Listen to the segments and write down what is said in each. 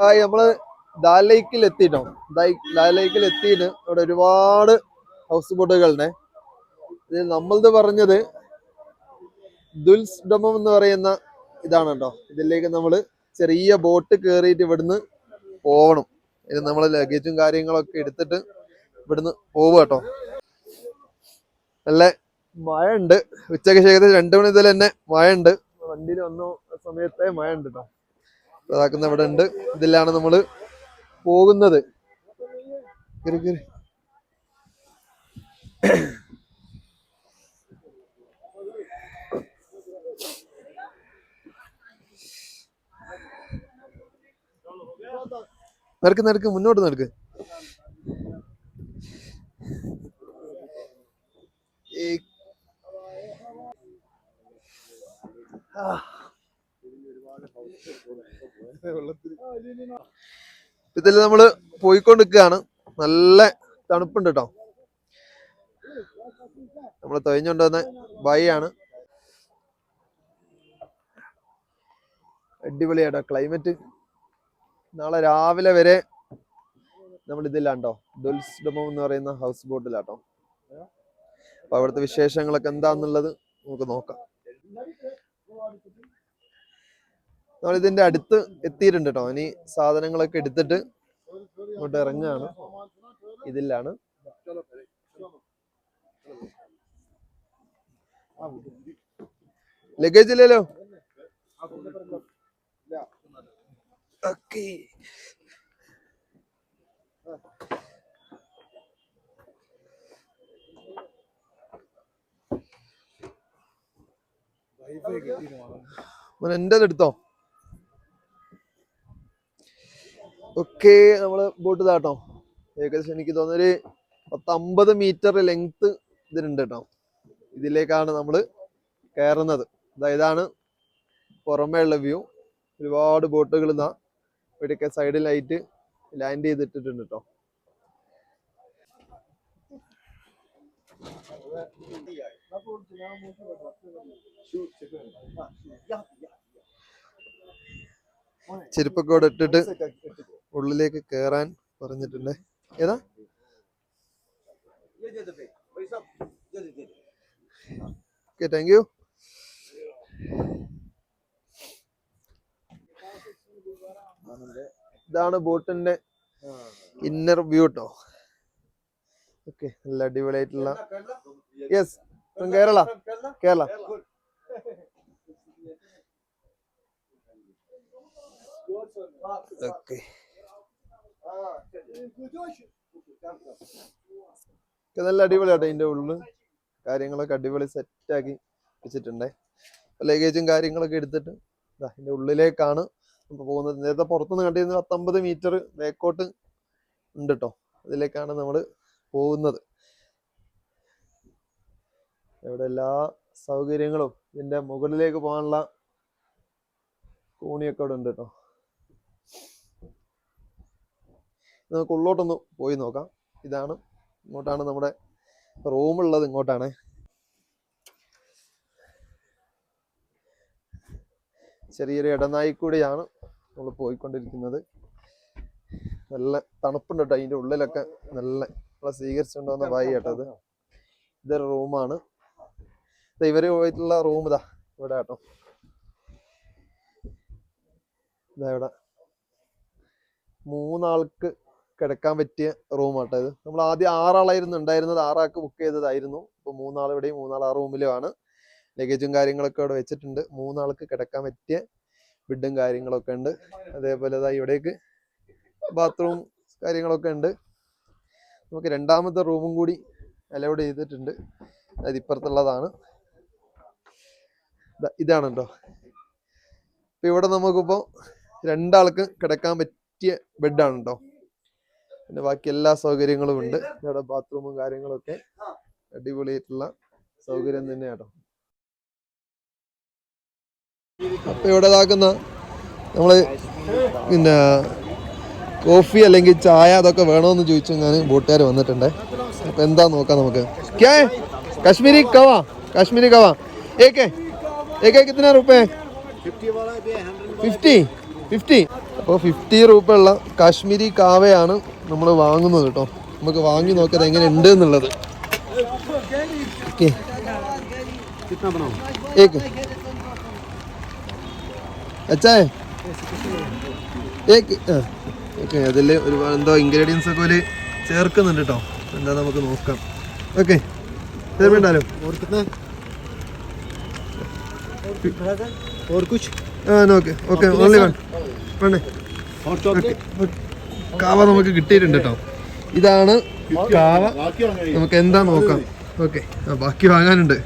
നമ്മൾ ദാൽ ലേക്കിൽ എത്തിട്ടോ ദാ- ദാൽ ലേക്കിൽ എത്തിയിട്ട് ഇവിടെ ഒരുപാട് ഹൗസ് ബോട്ടുകളുടെ ഇത് നമ്മളത് പറഞ്ഞത് ദുൽസ് ഡൊമം എന്ന് പറയുന്ന ഇതാണ് കേട്ടോ. ഇതിലേക്ക് നമ്മൾ ചെറിയ ബോട്ട് കയറിയിട്ട് ഇവിടുന്ന് പോവണം. ഇത് നമ്മൾ ലഗേജും കാര്യങ്ങളൊക്കെ എടുത്തിട്ട് ഇവിടുന്ന് പോവുക കേട്ടോ. നല്ല മഴ ഉണ്ട് ഉച്ചയ്ക്ക് ശേഖരം രണ്ടു മണി ഇതിൽ തന്നെ മഴ ഉണ്ട് വണ്ടിയിൽ വന്ന സമയത്തെ മഴ ഉണ്ട് കേട്ടോ. അതാക്കുന്ന ഇവിടെ ഉണ്ട്. ഇതിലാണ് നമ്മൾ പോകുന്നത്. നടക്ക് നടക്ക് മുന്നോട്ട് നടക്ക് ഈ ആ. ഇതിൽ നമ്മൾ പോയിക്കൊണ്ടിരിക്കുകയാണ്. നല്ല തണുപ്പുണ്ട് കേട്ടോ നമ്മൾ തൊഴിഞ്ഞുകൊണ്ടുവന്ന ബൈ ആണ് അടിപൊളിയാട്ടോ ക്ലൈമറ്റ്. നാളെ രാവിലെ വരെ നമ്മൾ ഇതിലാണ്ടോ ദുൽസ് ഡൊമം എന്ന് പറയുന്ന ഹൗസ് ബോട്ടിലാട്ടോ അപ്പൊ അവിടുത്തെ വിശേഷങ്ങളൊക്കെ എന്താന്നുള്ളത് നമുക്ക് നോക്കാം. നമ്മൾ ഇതിന്റെ അടുത്ത് എത്തിയിട്ടുണ്ട് കേട്ടോ ഇനി സാധനങ്ങളൊക്കെ എടുത്തിട്ട് ഇങ്ങോട്ട് ഇറങ്ങുകയാണ്. ഇതിലാണ്. ലഗേജ് ഇല്ലല്ലോ? എന്റെ അതെടുത്തോ എടുത്തോ? ഓക്കെ നമ്മൾ ബോട്ട് ഇതാട്ടോ ഏകദേശം എനിക്ക് തോന്നുന്നൊരു പത്തമ്പത് മീറ്റർ ലെങ്ത് ഇതിനുണ്ട് കേട്ടോ ഇതിലേക്കാണ് നമ്മൾ കയറുന്നത്. ഇതാണ് പുറമേ ഉള്ള വ്യൂ ഒരുപാട് ബോട്ടുകൾ ഇതാ ഇവിടെയൊക്കെ സൈഡിലായിട്ട് ലാൻഡ് ചെയ്തിട്ടിട്ടുണ്ട് കേട്ടോ ചെരുപ്പൊക്കെ ഇവിടെ ഇട്ടിട്ട് ഉള്ളിലേക്ക് കേറാൻ പറഞ്ഞിട്ടുണ്ട്. ഏതാ? ഓക്കെ താങ്ക് യു ഇതാണ് ബോട്ടിന്റെ ഇന്നർ വ്യൂ കേട്ടോ ഓക്കെ നല്ല അടിപൊളിയായിട്ടുള്ള യെസ് കേരള കേരള ഓക്കെ നല്ല അടിപൊളിയാട്ടോ ഇതിന്റെ ഉള്ളിൽ കാര്യങ്ങളൊക്കെ അടിപൊളി സെറ്റാക്കി വെച്ചിട്ടുണ്ടേ. ലഗേജും കാര്യങ്ങളൊക്കെ എടുത്തിട്ട് ഇതിന്റെ ഉള്ളിലേക്കാണ് ഇപ്പൊ പോകുന്നത്. നേരത്തെ പുറത്തുനിന്ന് കണ്ടിരുന്ന പത്തൊമ്പത് മീറ്റർ ബേക്കോട്ട് ഉണ്ട് കേട്ടോ അതിലേക്കാണ് നമ്മൾ പോകുന്നത്. ഇവിടെ എല്ലാ സൗകര്യങ്ങളും ഇതിന്റെ മുകളിലേക്ക് പോകാനുള്ള കോണിയൊക്കെ ഇവിടെ ഉണ്ട് കേട്ടോ നമുക്ക് ഉള്ളോട്ടൊന്ന് പോയി നോക്കാം. ഇതാണ് ഇങ്ങോട്ടാണ് നമ്മുടെ റൂം ഉള്ളത് ഇങ്ങോട്ടാണ്. ചെറിയൊരു ഇടനായി കൂടിയാണ് നമ്മൾ പോയിക്കൊണ്ടിരിക്കുന്നത്. നല്ല തണുപ്പുണ്ട് കേട്ടോ അതിന്റെ ഉള്ളിലൊക്കെ നല്ല നമ്മളെ സ്വീകരിച്ചുകൊണ്ടുവന്ന വായി കേട്ടത് ഇത്. ഇതൊരു റൂമാണ് ഇവർ പോയിട്ടുള്ള റൂം ഇതാ ഇവിടെ കേട്ടോ. ഇതാ ഇവിടെ. മൂന്നാൾക്ക് കിടക്കാൻ പറ്റിയ റൂം ആട്ടോ ഇത്. നമ്മൾ ആദ്യം ആറാളായിരുന്നു ഉണ്ടായിരുന്നത്. ആറാൾക്ക് ബുക്ക് ചെയ്തതായിരുന്നു. ഇപ്പൊ മൂന്നാൾ ഇവിടെയും മൂന്നാൾ ആ റൂമിലുമാണ് ലഗേജും കാര്യങ്ങളൊക്കെ ഇവിടെ വെച്ചിട്ടുണ്ട്. മൂന്നാൾക്ക് കിടക്കാൻ പറ്റിയ ബെഡും കാര്യങ്ങളൊക്കെ ഉണ്ട്. അതേപോലെ ഇതാ ഇവിടേക്ക് ബാത്റൂം കാര്യങ്ങളൊക്കെ ഉണ്ട്. നമുക്ക് രണ്ടാമത്തെ റൂമും കൂടി അലൗഡ് ചെയ്തിട്ടുണ്ട്. അത് ഇപ്പുറത്തുള്ളതാണ്. ഇതാണ് കേട്ടോ ഇപ്പൊ ഇവിടെ നമുക്കിപ്പോ രണ്ടാൾക്ക് കിടക്കാൻ പറ്റിയ ബെഡാണ് കേട്ടോ പിന്നെ ബാക്കി എല്ലാ സൗകര്യങ്ങളും ഉണ്ട്. ഇവിടെ ബാത്റൂമും കാര്യങ്ങളൊക്കെ അടിപൊളിയായിട്ടുള്ള സൗകര്യം തന്നെ കേട്ടോ. അപ്പം ഇവിടെ ഇതാക്കുന്ന നമ്മൾ പിന്നെ കോഫി അല്ലെങ്കിൽ ചായ അതൊക്കെ വേണോന്ന് ചോദിച്ചു ഞാൻ ബോട്ടുകാർ വന്നിട്ടുണ്ട്. അപ്പൊ എന്താ നോക്കാം നമുക്ക്. ക്യാ? കശ്മീരി കവ? കശ്മീരി കവ. ഏകെ ഏകെ കിത്തന റുപ്പേ ഫിഫ്റ്റി ഫിഫ്റ്റി അപ്പോൾ ഫിഫ്റ്റി റുപ്പ ഉള്ള കാശ്മീരി കാവയാണ് നമ്മൾ വാങ്ങുന്നത് കേട്ടോ. നമുക്ക് വാങ്ങി നോക്കിയത് എങ്ങനെ ഉണ്ട് എന്നുള്ളത്. അച്ചായ ഓക്കെ അതിൽ ഒരുപാട് എന്തോ ഇൻഗ്രീഡിയൻസ് ഒക്കെ ഒരു ചേർക്കുന്നുണ്ട് കേട്ടോ. എന്താ നമുക്ക് നോക്കാം. ഓക്കെ. ഉണ്ടാലോ ഓക്കെ ഓൺലി വൺ കാവ നമുക്ക് കിട്ടിയിട്ടുണ്ട് കേട്ടോ. ഇതാണ് കാവ. നമുക്ക് എന്താ നോക്കാം. ഓക്കെ. ബാക്കി വാങ്ങാനുണ്ട്.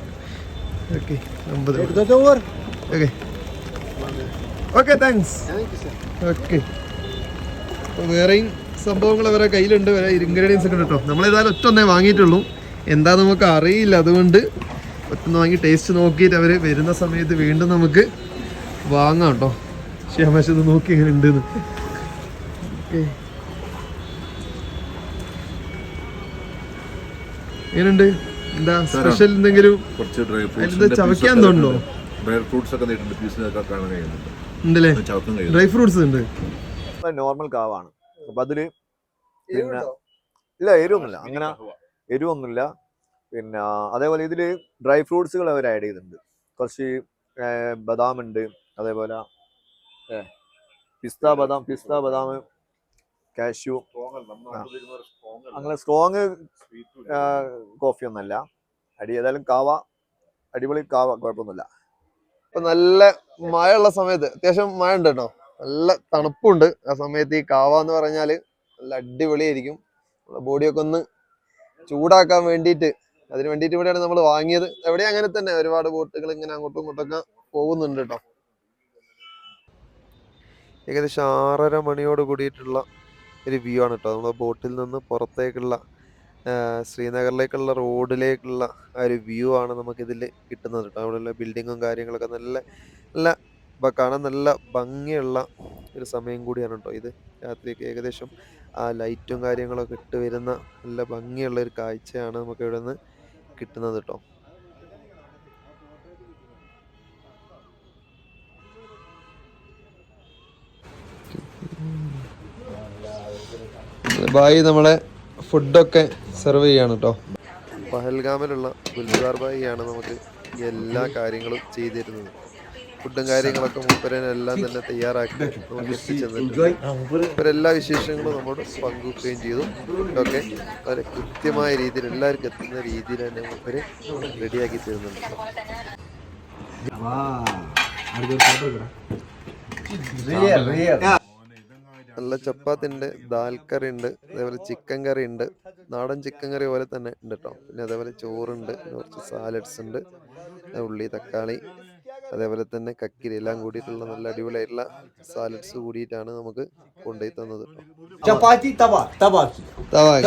ഓക്കെ. അമ്പത് ഓക്കെ. Okay thanks okay. വേറെയും സംഭവങ്ങൾ അവരെ കയ്യിലുണ്ട്. വരെ ഇൻഗ്രീഡിയൻസ് ഒക്കെ കേട്ടോ. നമ്മളേതായാലും ഒറ്റ ഒന്നേ വാങ്ങിയിട്ടുള്ളൂ. എന്താ നമുക്ക് അറിയില്ല. അതുകൊണ്ട് ഒറ്റ വാങ്ങി ടേസ്റ്റ് നോക്കിയിട്ട് അവർ വരുന്ന സമയത്ത് വീണ്ടും നമുക്ക് വാങ്ങാം കേട്ടോ. ശ്യാമശ ഇത് നോക്കി ഇങ്ങനെ ഉണ്ടെന്ന്. ഓക്കെ. എങ്ങനെയുണ്ട്? എന്താ സ്പെഷ്യൽ എന്തെങ്കിലും കുറച്ച് ഡ്രൈ ചവയ്ക്കാൻ തോന്നുന്നു ഡ്രൈ ഫ്രൂട്ട്സ് ഒക്കെ നീട്ടുണ്ട്. പീസിനൊക്കെ കാണാൻ കഴിയുന്നുണ്ട്. ഉണ്ടല്ലേ? ചവക്കും ഡ്രൈ ഫ്രൂട്ട്സ് ഉണ്ട്. നോർമൽ കാവാണ്. അപ്പൊ അതിൽ പിന്നെ ഇല്ല എരിവൊന്നുമില്ല. അങ്ങനെ എരിവൊന്നുമില്ല. പിന്നെ അതേപോലെ ഇതിൽ ഡ്രൈ ഫ്രൂട്ട്സുകൾ അവർ ആഡ് ചെയ്തിട്ടുണ്ട്. കുറച്ച് ബദാം ഉണ്ട് അതേപോലെ പിസ്ത ബദാം പിസ്ത ബദാം കാഷ്യൂ. അങ്ങനെ സ്ട്രോങ് കോഫി ഒന്നല്ല അടി ഏതായാലും കാവ അടിപൊളി കാവ കുഴപ്പമൊന്നുമില്ല. ഇപ്പൊ നല്ല മഴയുള്ള സമയത്ത് അത്യാവശ്യം മഴ ഉണ്ട് കേട്ടോ. നല്ല തണുപ്പുണ്ട്. ആ സമയത്ത് ഈ കാവ എന്ന് പറഞ്ഞാൽ നല്ല അടിപൊളിയായിരിക്കും. നമ്മുടെ ബോഡിയൊക്കെ ഒന്ന് ചൂടാക്കാൻ വേണ്ടിയിട്ട് അതിന് വേണ്ടിയിട്ട് ഇവിടെയാണ് നമ്മൾ വാങ്ങിയത്. എവിടെ അങ്ങനെ തന്നെ ഒരുപാട് ബോട്ടുകൾ ഇങ്ങനെ അങ്ങോട്ടും ഇങ്ങോട്ടൊക്കെ പോകുന്നുണ്ട് കേട്ടോ. ഏകദേശം ആറര മണിയോട് കൂടിയിട്ടുള്ള ഒരു വ്യൂ ആണ് കേട്ടോ നമ്മുടെ ബോട്ടിൽ നിന്ന് പുറത്തേക്കുള്ള ശ്രീനഗറിലേക്കുള്ള റോഡിലേക്കുള്ള ആ ഒരു വ്യൂ ആണ് നമുക്കിതിൽ കിട്ടുന്നത് കേട്ടോ അവിടെയുള്ള ബിൽഡിങ്ങും കാര്യങ്ങളൊക്കെ നല്ല നല്ല കാണാൻ നല്ല ഭംഗിയുള്ള ഒരു സമയം കൂടിയാണ് കേട്ടോ ഇത്. രാത്രിയൊക്കെ ഏകദേശം ആ ലൈറ്റും കാര്യങ്ങളൊക്കെ ഇട്ട് വരുന്ന നല്ല ഭംഗിയുള്ള ഒരു കാഴ്ചയാണ് നമുക്ക് ഇവിടെ നിന്ന് കിട്ടുന്നത് കേട്ടോ ബായി നമ്മളെ ഫുഡൊക്കെ സെർവ് ചെയ്യാണ് കേട്ടോ പഹൽഗാമിലുള്ള ഗുൽസാർ ആണ് നമുക്ക് എല്ലാ കാര്യങ്ങളും ചെയ്തിരുന്നത്. ഫുഡും കാര്യങ്ങളൊക്കെ മൂപ്പരനെല്ലാം തന്നെ തയ്യാറാക്കി നമുക്ക് എത്തിച്ചെന്നിട്ടുണ്ട്. എല്ലാ വിശേഷങ്ങളും നമ്മോട് പങ്കുവെക്കുകയും ചെയ്തു. ഫുഡൊക്കെ വളരെ കൃത്യമായ രീതിയിൽ എല്ലാവർക്കും എത്തുന്ന രീതിയിൽ തന്നെ മൂപ്പര് റെഡിയാക്കി തരുന്നുണ്ട്. നല്ല ഉണ്ട് ദാൽ കറി ഉണ്ട് അതേപോലെ ചിക്കൻ കറി ഉണ്ട് നാടൻ ചിക്കൻ കറി പോലെ തന്നെ ഉണ്ട് കേട്ടോ പിന്നെ അതേപോലെ ചോറുണ്ട് കുറച്ച് സാലഡ്സ് ഉണ്ട് ഉള്ളി തക്കാളി അതേപോലെ തന്നെ കക്കിരി എല്ലാം കൂടിയിട്ടുള്ള നല്ല അടിപൊളിയായിട്ടുള്ള സാലഡ്സ് കൂടിയിട്ടാണ് നമുക്ക് കൊണ്ടുപോയി തന്നത് ചപ്പാത്തി തവ തവാക്കി തവാക്കി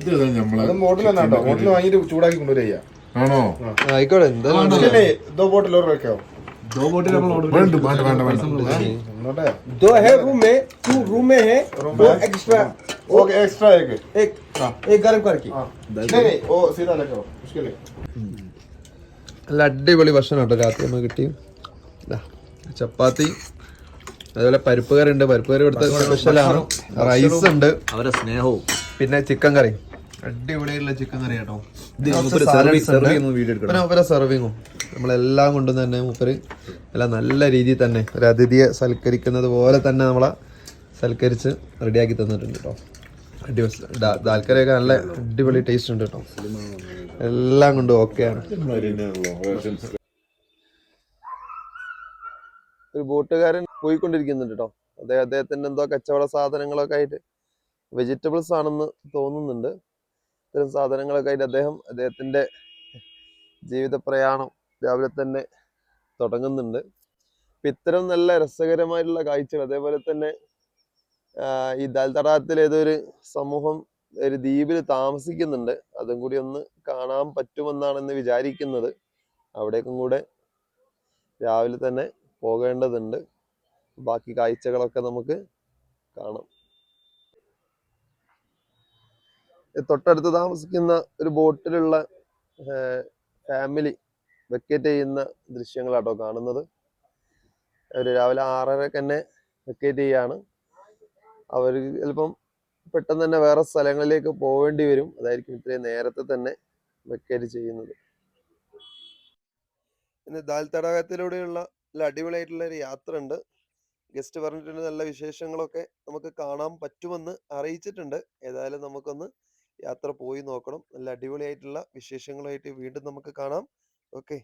ഇത് നമ്മളെ അതും ബോട്ടിൽ തന്നെ കേട്ടോ ബോട്ടിൽ വാങ്ങിയിട്ട് ചൂടാക്കി കൊണ്ടുവരിക ആണോ ആയിക്കോട്ടെ എന്തായാലും इसके लिए दो बोतल और रखो വേണ്ട വേണ്ട വേണ്ട വേണ്ട नोट है दो है रूम में टू रूम में है Room वो में? एक्स्ट्रा ओके एक्स्ट्रा एक एक हाँ। एक गर्म करके हाँ नहीं नहीं वो सीधा रखो उसके लिए നല്ല അടിപൊളി ഭക്ഷണം കേട്ടോ രാത്രി നമുക്ക് കിട്ടി ദാ, ചപ്പാത്തി അതുപോലെ പരിപ്പ് കറി ഉണ്ട് പരിപ്പ് കറി ഇവിടുത്തെ സ്പെഷ്യലാണ് റൈസ് ഉണ്ട് അവരെ സ്നേഹവും പിന്നെ ചിക്കൻ കറി അടിപൊളിയായിട്ടുള്ള ചിക്കൻ കറി കേട്ടോ. പിന്നെ മൂപ്പരെ സെർവിങ്ങും നമ്മളെല്ലാം കൊണ്ടും തന്നെ മൂപ്പര് എല്ലാം നല്ല രീതിയിൽ തന്നെ ഒരു അതിഥിയെ സൽക്കരിക്കുന്നത് പോലെ തന്നെ നമ്മളെ സൽക്കരിച്ച് റെഡിയാക്കി തന്നിട്ടുണ്ട് കേട്ടോ. അടിപൊളി ദാൽക്കറിയൊക്കെ നല്ല അടിപൊളി ടേസ്റ്റ് ഉണ്ട് കേട്ടോ. എല്ലാം കൊണ്ടും ഓക്കെയാണ് ഒരു ബോട്ടുകാരൻ പോയിക്കൊണ്ടിരിക്കുന്നുണ്ട് കേട്ടോ. അദ്ദേഹം അദ്ദേഹത്തിന്റെ എന്തോ കച്ചവട സാധനങ്ങളൊക്കെ ആയിട്ട് വെജിറ്റബിൾസ് ആണെന്ന് തോന്നുന്നുണ്ട്. ഇത്തരം സാധനങ്ങളൊക്കെ ആയിട്ട് അദ്ദേഹം അദ്ദേഹത്തിന്റെ ജീവിത പ്രയാണം രാവിലെ തന്നെ തുടങ്ങുന്നുണ്ട്. അപ്പം ഇത്തരം നല്ല രസകരമായിട്ടുള്ള കാഴ്ചകൾ അതേപോലെ തന്നെ ഈ ദാൽ തടാകത്തിൽ ഏതൊരു സമൂഹം ഒരു ദ്വീപിൽ താമസിക്കുന്നുണ്ട്. അതും കൂടി ഒന്ന് കാണാൻ പറ്റുമെന്നാണ് ഇന്ന് വിചാരിക്കുന്നത്. അവിടേക്കും കൂടെ രാവിലെ തന്നെ പോകേണ്ടതുണ്ട്. ബാക്കി കാഴ്ചകളൊക്കെ നമുക്ക് കാണാം ഇത് തൊട്ടടുത്ത് താമസിക്കുന്ന ഒരു ബോട്ടിലുള്ള ഫാമിലി വെക്കേറ്റ് ചെയ്യുന്ന ദൃശ്യങ്ങളാട്ടോ കാണുന്നത്. അവർ രാവിലെ ആറരക്ക് തന്നെ വെക്കേറ്റ് ചെയ്യാണ്. അവർ ചിലപ്പം പെട്ടെന്ന് തന്നെ വേറെ സ്ഥലങ്ങളിലേക്ക് പോവേണ്ടി വരും. അതായിരിക്കും ഇത്രയും നേരത്തെ തന്നെ വെക്കേറ്റ് ചെയ്യുന്നത്. പിന്നെ ദാൽ തടാകത്തിലൂടെയുള്ള അടിപൊളിയായിട്ടുള്ള ഒരു യാത്ര ഉണ്ട് ഗസ്റ്റ് പറഞ്ഞിട്ടുണ്ട് നല്ല വിശേഷങ്ങളൊക്കെ നമുക്ക് കാണാൻ പറ്റുമെന്ന് അറിയിച്ചിട്ടുണ്ട്. ഏതായാലും നമുക്കൊന്ന് യാത്ര പോയി നോക്കണം. നല്ല അടിപൊളിയായിട്ടുള്ള വിശേഷങ്ങളായിട്ട് വീണ്ടും നമുക്ക് കാണാം. ഓക്കെ.